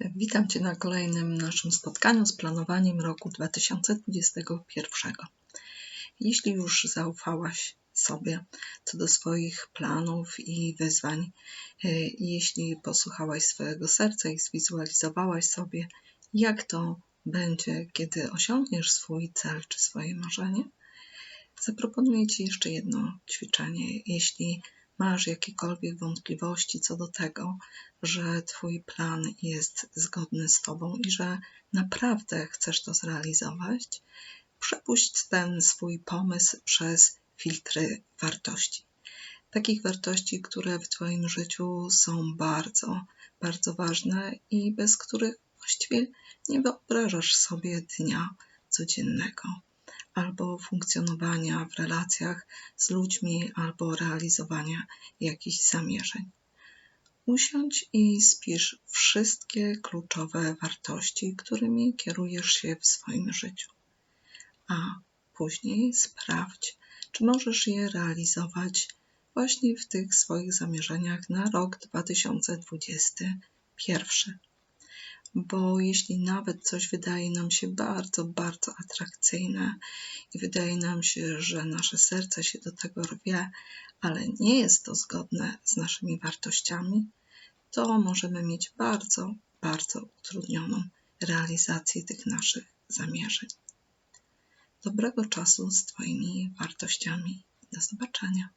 Witam Cię na kolejnym naszym spotkaniu z planowaniem roku 2021. Jeśli już zaufałaś sobie co do swoich planów i wyzwań, e, jeśli posłuchałaś swojego serca i zwizualizowałaś sobie, jak to będzie, kiedy osiągniesz swój cel czy swoje marzenie, zaproponuję Ci jeszcze jedno ćwiczenie. Jeśli masz jakiekolwiek wątpliwości co do tego, że Twój plan jest zgodny z Tobą i że naprawdę chcesz to zrealizować, przepuść ten swój pomysł przez filtry wartości. Takich wartości, które w Twoim życiu są bardzo, bardzo ważne i bez których właściwie nie wyobrażasz sobie dnia codziennego albo funkcjonowania w relacjach z ludźmi, albo realizowania jakichś zamierzeń. Usiądź i spisz wszystkie kluczowe wartości, którymi kierujesz się w swoim życiu. A później sprawdź, czy możesz je realizować właśnie w tych swoich zamierzeniach na rok 2021 bo jeśli nawet coś wydaje nam się bardzo, bardzo atrakcyjne i wydaje nam się, że nasze serce się do tego rwie, ale nie jest to zgodne z naszymi wartościami, to możemy mieć bardzo, bardzo utrudnioną realizację tych naszych zamierzeń. Dobrego czasu z Twoimi wartościami. Do zobaczenia.